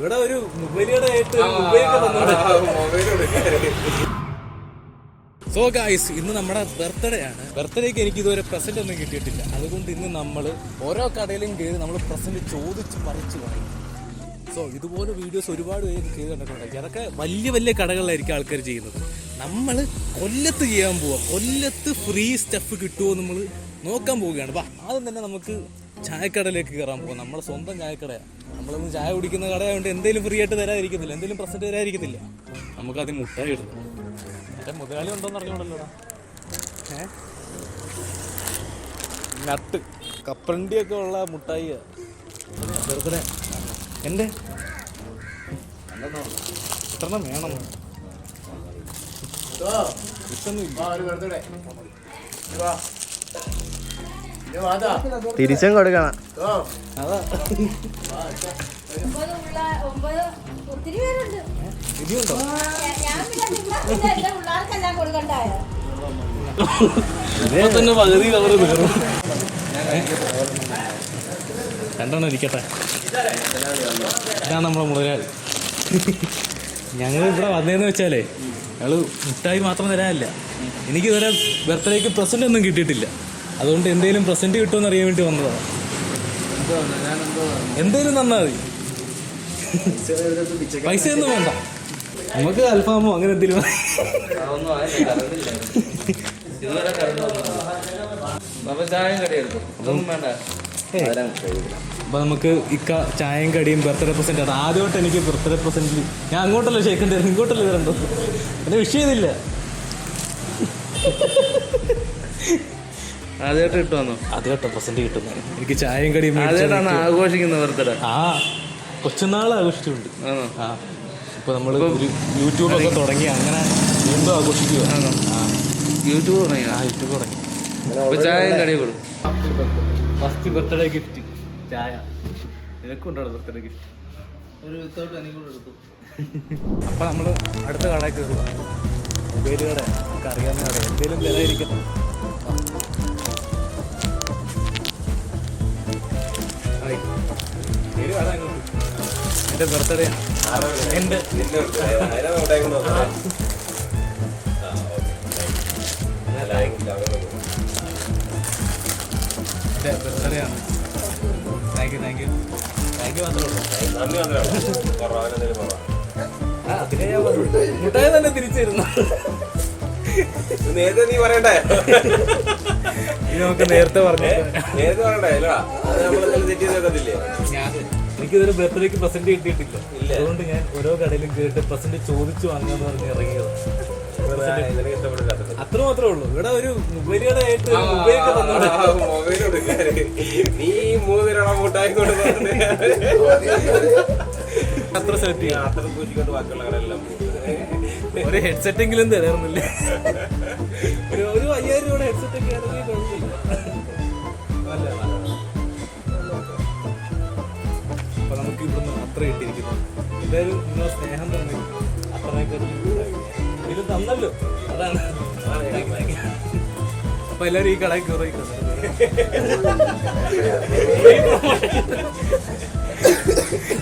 ഇവിടെ ഒരു ആയിട്ട് മൊബൈലൊക്കെ സോ ഗായ്സ് ഇന്ന് നമ്മുടെ ബർത്ത്ഡേ ആണ്. ബർത്ത്ഡേക്ക് എനിക്ക് ഇതുവരെ പ്രസന്റ് ഒന്നും കിട്ടിയിട്ടില്ല. അതുകൊണ്ട് ഇന്ന് നമ്മൾ ഓരോ കടയിലും കയറി നമ്മൾ പ്രസന്റ് ചോദിച്ച് പറിച്ചു പറയും സോ ഇതുപോലെ വീഡിയോസ് ഒരുപാട് പേര് ചെയ്ത് കണ്ടിട്ടുണ്ടായിരിക്കും അതൊക്കെ വലിയ വലിയ കടകളിലായിരിക്കും ആൾക്കാർ ചെയ്യുന്നത്. നമ്മൾ കൊല്ലത്ത് ചെയ്യാൻ പോവാം. കൊല്ലത്ത് ഫ്രീ സ്റ്റഫ് കിട്ടുമോ നമ്മൾ നോക്കാൻ പോവുകയാണ്. വാ ആദ്യം തന്നെ നമുക്ക് ചായക്കടയിലേക്ക് കയറാൻ പോകാം നമ്മുടെ സ്വന്തം ചായക്കടയാണ് നമ്മളൊന്ന് ചായ കുടിക്കുന്ന കടയായതുകൊണ്ട് എന്തെങ്കിലും ഫ്രീ ആയിട്ട് തരാതിരിക്കുന്നില്ല എന്തെങ്കിലും പ്രസന്റ് നമുക്ക് അതിന് മുട്ടായി കിട്ടും മറ്റേ മുതലാളി ഉണ്ടോന്ന് അറിഞ്ഞോണ്ടല്ലോടാ ഏ? നട്ട്. കപ്പലണ്ടിയൊക്കെ ഉള്ള മുട്ടായി ചെറുതനെ എന്റെ എത്രണ്ണം വേണം. ഇഷ്ടൊന്നും തിരിച്ചും കൊടുക്കണം. തന്നെ പകുതി കവർ തീർന്നു രണ്ടെണ്ണം ഇരിക്കട്ടെ. ഇതാണ് നമ്മുടെ മുതലാളി. ഞങ്ങൾ ഇവിടെ വന്നതെന്ന് വെച്ചാലേ ഞങ്ങൾ മുട്ടായി മാത്രം തരാനില്ല. എനിക്ക് ഇതുവരെ ബർത്ത്ഡേക്ക് പ്രസന്റ് ഒന്നും കിട്ടിയിട്ടില്ല. അതുകൊണ്ട് എന്തെങ്കിലും പ്രസന്റ് കിട്ടുമെന്ന് അറിയാൻ വേണ്ടി വന്നതാണ് എന്തേലും തന്നാ മതി. പൈസ ഒന്നും വേണ്ട. നമുക്ക് അൽഫാമോ അങ്ങനെ എന്തെങ്കിലും. അപ്പൊ നമുക്ക് ഇക്ക ചായയും കടിയും ബർത്ത്ഡേ പ്രസന്റ് ആണ് ആദ്യമായിട്ട് എനിക്ക് ബർത്ത്ഡേ പ്രസന്റ് ഞാൻ അങ്ങോട്ടല്ല ഷേക്കൻ ഇങ്ങോട്ടല്ലേ തരണ്ടോ എന്നെ വിഷയമില്ല ആദ്യമായിട്ട് കിട്ടുവാന്നോ? ആദ്യമായിട്ട് പ്രസന്റ് കിട്ടുന്നത് എനിക്ക് ചായയും കടിയും മേടിച്ച് ആദ്യമായിട്ടാണ് ആഘോഷിക്കുന്നത് ബർത്ത്ഡേ. ആ കൊച്ചുനാൾ ആഘോഷിച്ചിട്ടുണ്ട്. ആണോ? ആ ഇപ്പൊ നമ്മൾ ഒരു യൂട്യൂബൊക്കെ തുടങ്ങി അങ്ങനെ വീണ്ടും ആഘോഷിക്കുക ആണോ? യൂട്യൂബ് തുടങ്ങി ആ യൂട്യൂബ് തുടങ്ങി. അപ്പൊ ചായയും കടിയും കൊടുക്കും. ഫസ്റ്റ് ബർത്ത്ഡേ ഗിഫ്റ്റ് ചായ. നിനക്കുണ്ടോ ബർത്ത്ഡേ ഗിഫ്റ്റ് ഒരു വിത്തൗട്ട് എനിക്കൂടെ എടുത്തു. അപ്പൊ നമ്മൾ അടുത്ത കടയിൽ കയറുക മൊബൈൽ കട നമുക്ക് അറിയാവുന്ന കട. എന്തേലും വിലയിരിക്കട്ടെ എന്റെ ബർത്ത്ഡേ എന്റെ എന്റെ ബർത്ത്ഡേ ആണ്. Thank you thank you thank you മാത്രമേ ഉള്ളൂ അതിനെ ഞാൻ. മുട്ടായി തന്നെ തിരിച്ചിരുന്നു. നേരത്തെ നീ പറയണ്ടേ? നമുക്ക് നേരത്തെ പറഞ്ഞു. നേരത്തെ പറയണ്ടേ? അല്ല അത് നമ്മൾ തെറ്റ് ചെയ്തേക്കത്തില്ലേ ഞാൻ എനിക്കിതൊരു ബർത്ത്ഡേക്ക് പ്രസന്റ് കിട്ടിയിട്ടില്ല. അതുകൊണ്ട് ഞാൻ ഓരോ കടയിലും കേട്ട് പ്രസന്റ് ചോദിച്ചു വാങ്ങാന്ന് പറഞ്ഞ് ഇറങ്ങിയത്. അത്ര മാത്രമേ ഉള്ളൂ. ഇവിടെ ഒരു മൊബൈൽ കടയായിട്ട് മൊബൈൽ നീ മൂന്ന് പേരാണ് മുട്ടായി കൊണ്ട് അത്ര സെലക്ട് ചെയ്യാം അത്ര സൂക്ഷിക്കൊണ്ട് ബാക്കിയുള്ള കടയെല്ലാം ഒരു ഹെഡ്സെറ്റ് എങ്കിലും തരാറുന്നില്ല ഒരു അയ്യായിരം രൂപയുടെ ഹെഡ്സെറ്റ് ഒക്കെ ആണെങ്കിൽ കുഴപ്പമില്ല അപ്പൊ നമുക്ക് ഇവിടുന്ന് അത്ര കിട്ടിയിരിക്കുന്നു. എന്തായാലും നിങ്ങളെ സ്നേഹം തന്നെ അത്രയൊക്കെ ഇത് തന്നല്ലോ. അതാണ്. അപ്പൊ എല്ലാരും ഈ കടയിൽ കയറി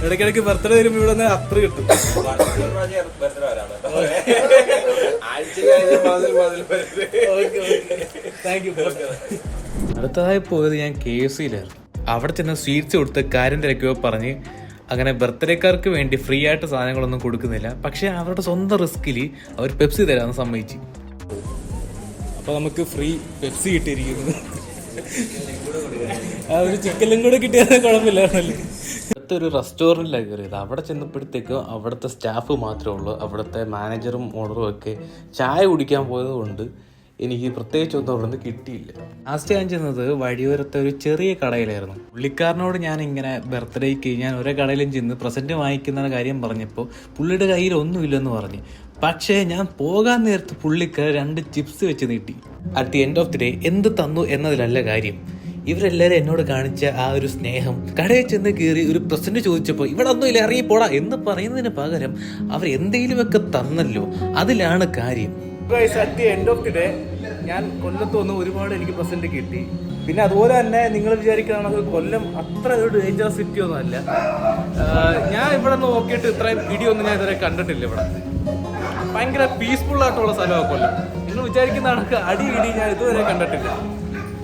ഇടയ്ക്കിടയ്ക്ക് ബർത്ത്ഡേ വരുമ്പോൾ ഇവിടെ നിന്ന് അത്ര കിട്ടും. അടുത്തതായി പോയത് ഞാൻ കെ എഫ് സിയിലായിരുന്നു അവിടെ ചെന്ന് സ്വീറ്റ്സ് കൊടുത്ത് കാര്യം തിരക്കുകയോ പറഞ്ഞ് അങ്ങനെ ബർത്ത്ഡേക്കാർക്ക് വേണ്ടി ഫ്രീ ആയിട്ട് സാധനങ്ങളൊന്നും കൊടുക്കുന്നില്ല. പക്ഷേ അവരുടെ സ്വന്തം റിസ്കിൽ അവർ പെപ്സി തരാമെന്ന് സമ്മതിച്ചു. അപ്പോൾ നമുക്ക് ഫ്രീ പെപ്സി കിട്ടിയിരിക്കുന്നു. ആ ഒരു ചിക്കനും കൂടെ കിട്ടിയാൽ കുഴപ്പമില്ലായിരുന്നല്ലേ? അടുത്ത ഒരു റെസ്റ്റോറന്റിലാണ് കയറിയത്. അവിടെ ചെന്നപ്പോഴത്തേക്കും അവിടുത്തെ സ്റ്റാഫ് മാത്രമേ ഉള്ളൂ. അവിടുത്തെ മാനേജറും ഓണറും ഒക്കെ ചായ കുടിക്കാൻ പോയതുകൊണ്ട് എനിക്ക് പ്രത്യേകിച്ചൊന്നും അവിടെ നിന്ന് കിട്ടിയില്ല. ലാസ്റ്റ് ഞാൻ ചെന്നത് വഴിയോരത്തെ ഒരു ചെറിയ കടയിലായിരുന്നു. പുള്ളിക്കാരനോട് ഞാൻ ഇങ്ങനെ ബർത്ത്ഡേക്ക് ഞാൻ ഓരോ കടയിലും ചെന്ന് പ്രസന്റ് വാങ്ങിക്കുന്ന കാര്യം പറഞ്ഞപ്പോൾ പുള്ളിയുടെ കയ്യിൽ ഒന്നുമില്ലെന്ന് പറഞ്ഞു. പക്ഷേ ഞാൻ പോകാൻ നേരത്ത് പുള്ളിക്ക് രണ്ട് ചിപ്സ് വെച്ച് നീട്ടി. At the end of the day എന്ത് തന്നു എന്നതിലല്ല കാര്യം. ഇവരെല്ലാരും എന്നോട് കാണിച്ച ആ ഒരു സ്നേഹം. കടയിൽ ചെന്ന് കയറി ഒരു പ്രസന്റ് ചോദിച്ചപ്പോൾ ഇവിടെ ഒന്നും ഇല്ല ഇറങ്ങി പോടാ എന്ന് പറയുന്നതിന് പകരം അവർ എന്തെങ്കിലുമൊക്കെ തന്നല്ലോ. അതിലാണ് കാര്യം. At the end of the day ഞാൻ കൊല്ലത്ത് വന്ന് ഒരുപാട് എനിക്ക് പ്രസന്റ് കിട്ടി. പിന്നെ അതുപോലെ തന്നെ നിങ്ങൾ വിചാരിക്കുകയാണെങ്കിൽ കൊല്ലം അത്ര ഒരു ഡേഞ്ചർ സിറ്റി ഒന്നും അല്ല. ഞാൻ ഇവിടെ നോക്കിയിട്ട് ഇത്രയും ഒന്നും ഞാൻ ഇതുവരെ കണ്ടിട്ടില്ല ഇവിടെ. ഭയങ്കര പീസ്ഫുൾ ആയിട്ടുള്ള സ്ഥലമാണ് കൊല്ലം. നിങ്ങൾ വിചാരിക്കുന്ന കണക്ക് അടി ഇടി ഞാൻ ഇതുവരെ കണ്ടിട്ടില്ല.